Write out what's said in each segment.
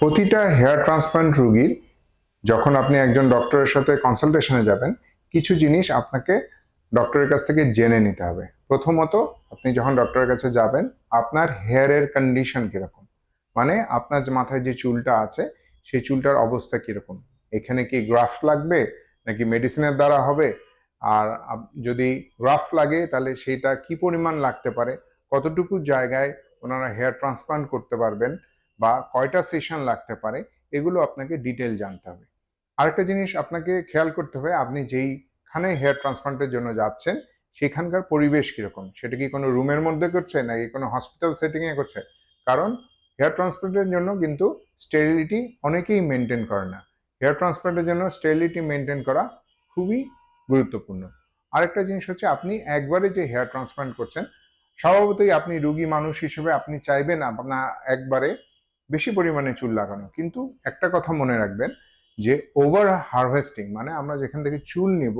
প্রতিটা hair transplant রুগীর যখন আপনি একজন ডক্টরের সাথে কনসালটেশনে যাবেন, কিছু জিনিস আপনাকে ডক্টরের কাছ থেকে জেনে নিতে হবে। প্রথমত, আপনি যখন ডক্টরের কাছে যাবেন, আপনার হেয়ারের কন্ডিশন কীরকম? মানে আপনার মাথায় যে চুলটা আছে, সেই চুলটার অবস্থা কীরকম? এখানে কি গ্রাফট লাগবে, নাকি মেডিসিনের দ্বারা হবে? আর যদি গ্রাফ লাগে, তাহলে সেইটা কি পরিমাণ লাগতে পারে? কতটুকু জায়গায় ওনারা হেয়ার ট্রান্সপ্লান্ট করতে পারবেন? বা কয়টা সেশন লাগতে পারে, এগুলো আপনাকে ডিটেল জানতে হবে। আরেকটা জিনিস আপনাকে খেয়াল করতে হবে, আপনি যেইখানে হেয়ার ট্রান্সপ্লান্টের জন্য যাচ্ছেন, সেখানকার পরিবেশ কীরকম? সেটা কি কোনো রুমের মধ্যে করছে, নাকি কোনো হসপিটাল সেটিংয়ে করছে? কারণ হেয়ার ট্রান্সপ্লান্টের জন্য কিন্তু স্টেরিলিটি অনেকেই মেনটেন করে না। হেয়ার ট্রান্সপ্লান্টের জন্য স্টেরিলিটি মেনটেন করা খুবই গুরুত্বপূর্ণ। আরেকটা জিনিস হচ্ছে, আপনি একবারে যে হেয়ার ট্রান্সপ্লান্ট করছেন, স্বভাবতই আপনি রুগী মানুষ হিসেবে আপনি চাইবেন, আপনার একবারে বেশি পরিমাণে চুল লাগানো। কিন্তু একটা কথা মনে রাখবেন যে ওভার হারভেস্টিং মানে আমরা যেখান থেকে চুল নিব,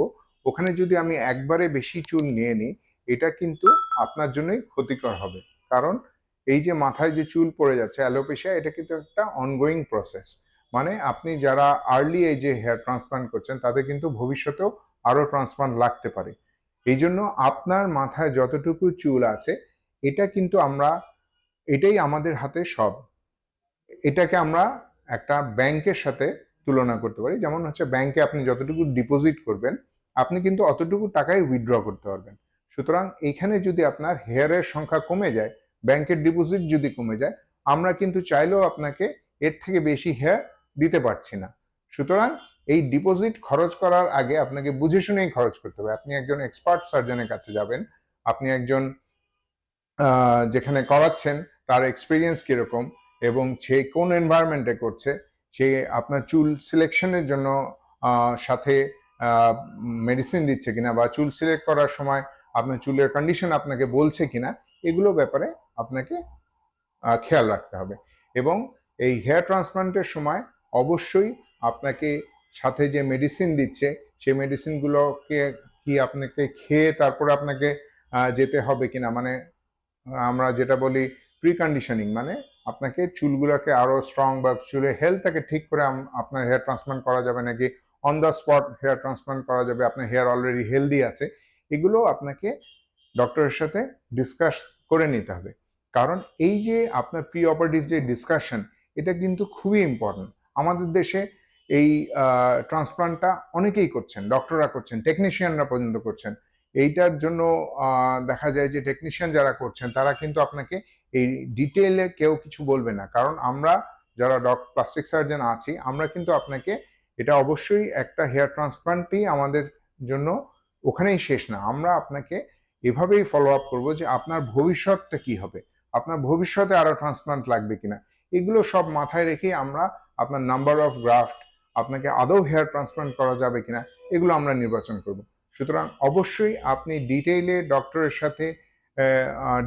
ওখানে যদি আমি একবারে বেশি চুল নিয়ে নিই, এটা কিন্তু আপনার জন্যই ক্ষতিকর হবে। কারণ এই যে মাথায় যে চুল পড়ে যাচ্ছে অ্যালোপেশিয়া এটা কিন্তু একটা অনগোয়িং প্রসেস মানে আপনি যারা আর্লি এজে হেয়ার ট্রান্সপ্লান্ট করছেন, তাদের কিন্তু ভবিষ্যতেও আরও ট্রান্সপ্লান্ট লাগতে পারে। এই জন্য আপনার মাথায় যতটুকু চুল আছে, এটা কিন্তু আমরা, এটাই আমাদের হাতে সব। এটাকে আমরা একটা ব্যাংকের সাথে তুলনা করতে পারি। যেমন হচ্ছে ব্যাংকে আপনি যতটুকু ডিপোজিট করবেন, আপনি কিন্তু অতটুকু টাকাই উইথড্র করতে পারবেন। সুতরাং এখানে যদি আপনার হেয়ারের সংখ্যা কমে যায়, ব্যাংকের ডিপোজিট যদি কমে যায়, আমরা কিন্তু চাইলেও আপনাকে এর থেকে বেশি হেয়ার দিতে পারছি না। সুতরাং এই ডিপোজিট খরচ করার আগে আপনাকে বুঝে শুনেই খরচ করতে হবে। আপনি একজন এক্সপার্ট সার্জনের কাছে যাবেন, আপনি একজন যেখানে করাচ্ছেন, তার এক্সপিরিয়েন্স কীরকম এবং সে কোন এনভায়রনমেন্টে করছে, সে আপনার চুল সিলেকশনের জন্য সাথে মেডিসিন দিচ্ছে কিনা বা চুল সিলেক্ট করার সময় আপনার চুলের কন্ডিশন আপনাকে বলছে কিনা, এগুলো ব্যাপারে আপনাকে খেয়াল রাখতে হবে। এবং এই হেয়ার ট্রান্সপ্লান্টের সময় অবশ্যই আপনাকে সাথে যে মেডিসিন দিচ্ছে সেই মেডিসিনগুলোকে কি আপনাকে খেয়ে তারপরে আপনাকে যেতে হবে কিনা? মানে আমরা যেটা বলি প্রি কন্ডিশনিং মানে আপনাকে চুলগুলোকে আরও স্ট্রং বা চুলের হেলথটাকে ঠিক করে আপনার হেয়ার ট্রান্সপ্লান্ট করা যাবে নাকি on the spot hair transplant করা যাবে, আপনার হেয়ার অলরেডি হেলদি আছে, এগুলো আপনাকে ডক্টরের সাথে ডিসকাস করে নিতে হবে। কারণ এই যে আপনার প্রি অপারেটিভ যে ডিসকাশন এটা কিন্তু খুবই ইম্পর্টেন্ট আমাদের দেশে এই ট্রান্সপ্লান্টটা অনেকেই করছেন ডক্টররা করছেন টেকনিশিয়ানরা পর্যন্ত করছেন। এইটার জন্য দেখা যায় যে টেকনিশিয়ান যারা করছেন, তারা কিন্তু আপনাকে এই ডিটেইলে কেউ কিছু বলবে না। কারণ আমরা যারা ডক প্লাস্টিক সার্জন আছি, আমরা কিন্তু আপনাকে এটা অবশ্যই একটা হেয়ার ট্রান্সপ্লান্টই আমাদের জন্য ওখানেই শেষ না। আমরা আপনাকে এভাবেই ফলো আপ করব যে আপনার ভবিষ্যৎটা কি হবে? আপনার ভবিষ্যতে আরও ট্রান্সপ্লান্ট লাগবে কিনা? এগুলো সব মাথায় রেখেই আমরা আপনার নাম্বার অফ গ্রাফট আপনাকে আদৌ হেয়ার ট্রান্সপ্লান্ট করা যাবে কিনা, এগুলো আমরা নির্বাচন করব। সুতরাং অবশ্যই আপনি ডিটেইলে ডক্টরের সাথে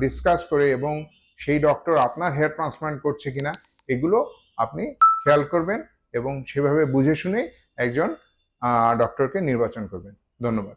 ডিসকাস করে এবং সেই ডক্টর আপনার হেয়ার ট্রান্সপ্লান্ট করছে কিনা, এগুলো আপনি খেয়াল করবেন এবং সেভাবে বুঝে শুনে একজন ডক্টরকে নির্বাচন করবেন। ধন্যবাদ।